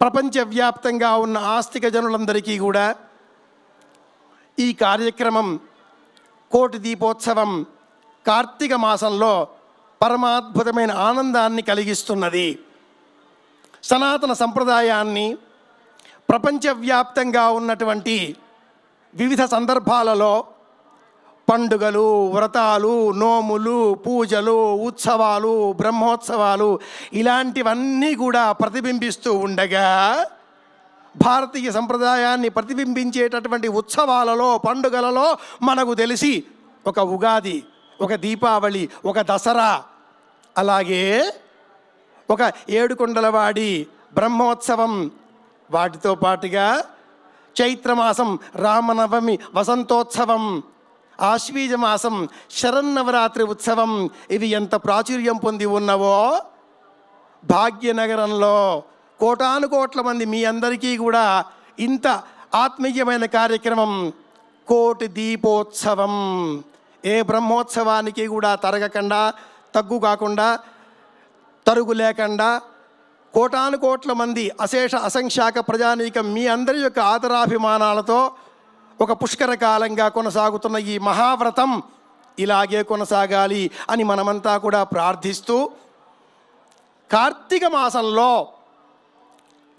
ప్రపంచవ్యాప్తంగా ఉన్న ఆస్తిక జనులందరికీ కూడా ఈ కార్యక్రమం కోటి దీపోత్సవం కార్తీక మాసంలో పరమాద్భుతమైన ఆనందాన్ని కలిగిస్తున్నది. సనాతన సంప్రదాయాన్ని ప్రపంచవ్యాప్తంగా ఉన్నటువంటి వివిధ సందర్భాలలో పండుగలు వ్రతాలు నోములు పూజలు ఉత్సవాలు బ్రహ్మోత్సవాలు ఇలాంటివన్నీ కూడా ప్రతిబింబిస్తూ ఉండగా భారతీయ సంప్రదాయాన్ని ప్రతిబింబించేటటువంటి ఉత్సవాలలో పండుగలలో మనకు తెలిసి ఒక ఉగాది ఒక దీపావళి ఒక దసరా అలాగే ఒక ఏడుకొండలవాడి బ్రహ్మోత్సవం వాటితో పాటుగా చైత్రమాసం రామనవమి వసంతోత్సవం ఆశ్వీజ మాసం శరన్నవరాత్రి ఉత్సవం. ఇవి ఎంత ప్రాచుర్యం పొంది ఉన్నవో? భాగ్యనగరంలో కోటాను కోట్ల మంది మీ అందరికీ కూడా ఇంత ఆత్మీయమైన కార్యక్రమం. కోటి దీపోత్సవం. ఏ బ్రహ్మోత్సవానికి కూడా తరగకుండా తగ్గు కాకుండా తరుగు లేకుండా కోటాను కోట్ల మంది అశేష అసంఖ్యాక ప్రజానీకం మీ అందరి యొక్క ఆదరాభిమానాలతో ఒక పుష్కర కాలంగా కొనసాగుతున్న ఈ మహావ్రతం ఇలాగే కొనసాగాలి అని మనమంతా కూడా ప్రార్థిస్తూ కార్తీక మాసంలో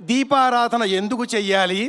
దీపారాధన ఎందుకు చెయ్యాలి?